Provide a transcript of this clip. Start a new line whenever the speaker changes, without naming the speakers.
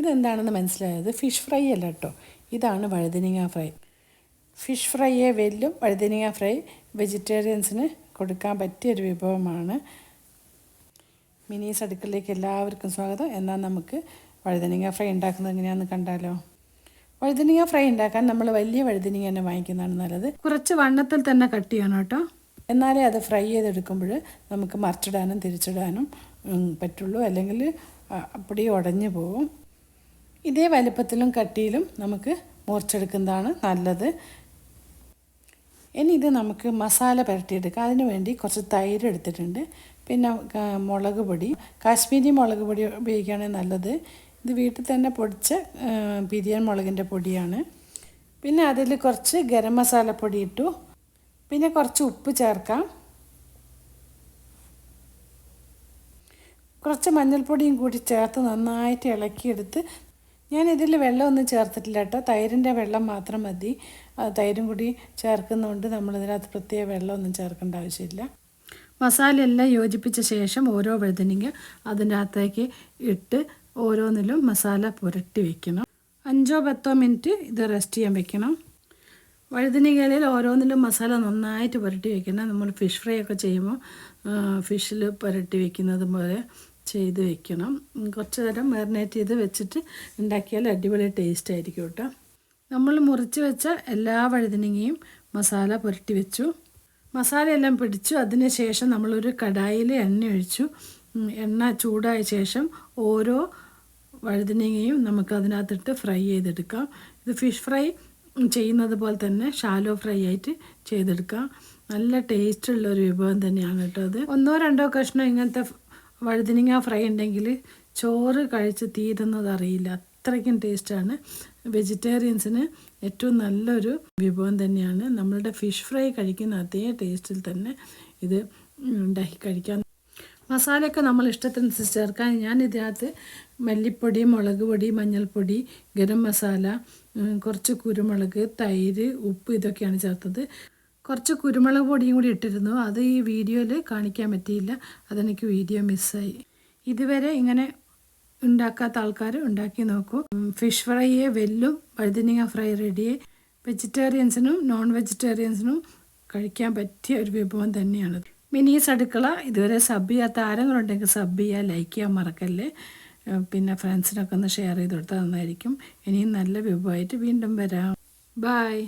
ഇതെന്താണെന്ന് മനസ്സിലായത്? Fish fry അല്ല കേട്ടോ ഇതാണ് വഴുതനങ്ങ ഫ്രൈ ഫിഷ് ഫ്രൈയെ വെല്ലും വഴുതനങ്ങ ഫ്രൈ വെജിറ്റേറിയൻസിന് കൊടുക്കാൻ പറ്റിയ ഒരു വിഭവമാണ്. മിനീസ് അടുക്കളിലേക്ക് എല്ലാവർക്കും സ്വാഗതം. എന്നാൽ നമുക്ക് വഴുതനങ്ങ ഫ്രൈ ഉണ്ടാക്കുന്നത് എങ്ങനെയാണെന്ന് കണ്ടാലോ? വഴുതനങ്ങ ഫ്രൈ ഉണ്ടാക്കാൻ നമ്മൾ വലിയ വഴുതനങ്ങ തന്നെ വാങ്ങിക്കുന്നതാണ് നല്ലത്. കുറച്ച് വണ്ണത്തിൽ തന്നെ കട്ട് ചെയ്യണം കേട്ടോ. എന്നാലേ അത് ഫ്രൈ ചെയ്തെടുക്കുമ്പോൾ നമുക്ക് മറിച്ചിടാനും തിരിച്ചിടാനും പറ്റുള്ളൂ. അല്ലെങ്കിൽ അപ്പടി ഉടഞ്ഞു പോകും ഇതേ വലിപ്പത്തിലും കട്ടിയിലും നമുക്ക് മുറിച്ചെടുക്കുന്നതാണ് നല്ലത്. ഇനി ഇത് നമുക്ക് മസാല പുരട്ടിയെടുക്കാം. അതിന് വേണ്ടി കുറച്ച് തൈര് എടുത്തിട്ടുണ്ട്. പിന്നെ മുളക് പൊടി. കാശ്മീരി മുളക് പൊടി ഉപയോഗിക്കുകയാണെങ്കിൽ നല്ലത്. ഇത് വീട്ടിൽ തന്നെ പൊടിച്ച ബിരിയാണി മുളകിന്റെ പൊടിയാണ്. പിന്നെ അതിൽ കുറച്ച് ഗരം മസാല പൊടി ഇട്ടു. പിന്നെ കുറച്ച് ഉപ്പ് ചേർക്കാം. കുറച്ച് മഞ്ഞൾപ്പൊടിയും കൂടി ചേർത്ത് നന്നായിട്ട് ഇളക്കിയെടുത്ത് ഞാൻ ഇതിൽ വെള്ളമൊന്നും ചേർത്തിട്ടില്ല കേട്ടോ. തൈരിന്റെ വെള്ളം മാത്രം മതി. തൈരും കൂടി ചേർക്കുന്നതുകൊണ്ട് നമ്മളിതിനകത്ത് പ്രത്യേക വെള്ളമൊന്നും ചേർക്കേണ്ട ആവശ്യമില്ല. മസാല എല്ലാം യോജിപ്പിച്ച ശേഷം ഓരോ വഴുതനങ്ങ അതിന്റെ അകത്തേക്ക് ഇട്ട് ഓരോന്നിലും മസാല പുരട്ടി വെക്കണം. അഞ്ചോ പത്തോ മിനിറ്റ് ഇത് റെസ്റ്റ് ചെയ്യാൻ വെക്കണം. വഴുതനങ്ങയിൽ ഓരോന്നിലും മസാല നന്നായിട്ട് പുരട്ടി വെക്കണം. നമ്മൾ ഫിഷ് ഫ്രൈ ഒക്കെ ചെയ്യുമ്പോൾ ഫിഷിൽ പുരട്ടി വെക്കുന്നത് പോലെ ചെയ്ത് വെക്കണം. കുറച്ച് നേരം മാറിനേറ്റ് ചെയ്ത് വെച്ചിട്ട് ഉണ്ടാക്കിയാൽ അടിപൊളി ടേസ്റ്റ് ആയിരിക്കും കേട്ടോ. നമ്മൾ മുറിച്ച് വെച്ച എല്ലാ വഴുതനങ്ങയും മസാല പുരട്ടി വെച്ചു. മസാലയെല്ലാം പിടിച്ചു. അതിന് ശേഷം നമ്മളൊരു കടായിൽ എണ്ണ ഒഴിച്ചു. എണ്ണ ചൂടായ ശേഷം ഓരോ വഴുതനങ്ങയും നമുക്ക് അതിനകത്തിട്ട് ഫ്രൈ ചെയ്തെടുക്കാം. ഇത് ഫിഷ് ഫ്രൈ ചെയ്യുന്നത് പോലെ തന്നെ ഷാലോ ഫ്രൈ ആയിട്ട് ചെയ്തെടുക്കാം. നല്ല ടേസ്റ്റുള്ള ഒരു വിഭവം തന്നെയാണ് കേട്ടോ അത്. ഒന്നോ രണ്ടോ കഷ്ണം ഇങ്ങനത്തെ വഴുതനങ്ങ ഫ്രൈ ഉണ്ടെങ്കിൽ ചോറ് കഴിച്ച് തീരുന്നത് അറിയില്ല. അത്രയ്ക്കും ടേസ്റ്റാണ് വെജിറ്റേറിയൻസിന് ഏറ്റവും നല്ലൊരു വിഭവം തന്നെയാണ്. നമ്മളുടെ ഫിഷ് ഫ്രൈ കഴിക്കുന്ന അതേ ടേസ്റ്റിൽ തന്നെ ഇത് ഉണ്ടാക്കി കഴിക്കാൻ. മസാലയൊക്കെ നമ്മൾ ഇഷ്ടത്തിനനുസരിച്ച് ചേർക്കാൻ ഞാൻ ഇതിനകത്ത് മല്ലിപ്പൊടി മുളക് പൊടി മഞ്ഞൾപ്പൊടി ഗരം മസാല കുറച്ച് കുരുമുളക് തൈര് ഉപ്പ് ഇതൊക്കെയാണ് ചേർത്തത്. കുറച്ച് കുരുമുളക് പൊടിയും കൂടി ഇട്ടിരുന്നു. അത് ഈ വീഡിയോയിൽ കാണിക്കാൻ പറ്റിയില്ല. അതെനിക്ക് വീഡിയോ മിസ്സായി. ഇതുവരെ ഇങ്ങനെ ഉണ്ടാക്കാത്ത ആൾക്കാർ ഉണ്ടാക്കി നോക്കൂ. ഫിഷ് ഫ്രൈയെ വെല്ലും വഴുതനങ്ങ ഫ്രൈ റെഡിയെ. വെജിറ്റേറിയൻസിനും നോൺ വെജിറ്റേറിയൻസിനും കഴിക്കാൻ പറ്റിയ ഒരു വിഭവം തന്നെയാണ്. മിനീസ് അടുക്കള ഇതുവരെ സബ് ചെയ്യാത്ത ആരെങ്കിലും സബ് ചെയ്യുക ലൈക്ക് ചെയ്യാൻ മറക്കല്ലേ. പിന്നെ ഫ്രണ്ട്സിനൊക്കെ ഒന്ന് ഷെയർ ചെയ്ത് കൊടുത്താൽ നന്നായിരിക്കും. ഇനിയും നല്ല വിഭവമായിട്ട് വീണ്ടും വരാം. ബായ്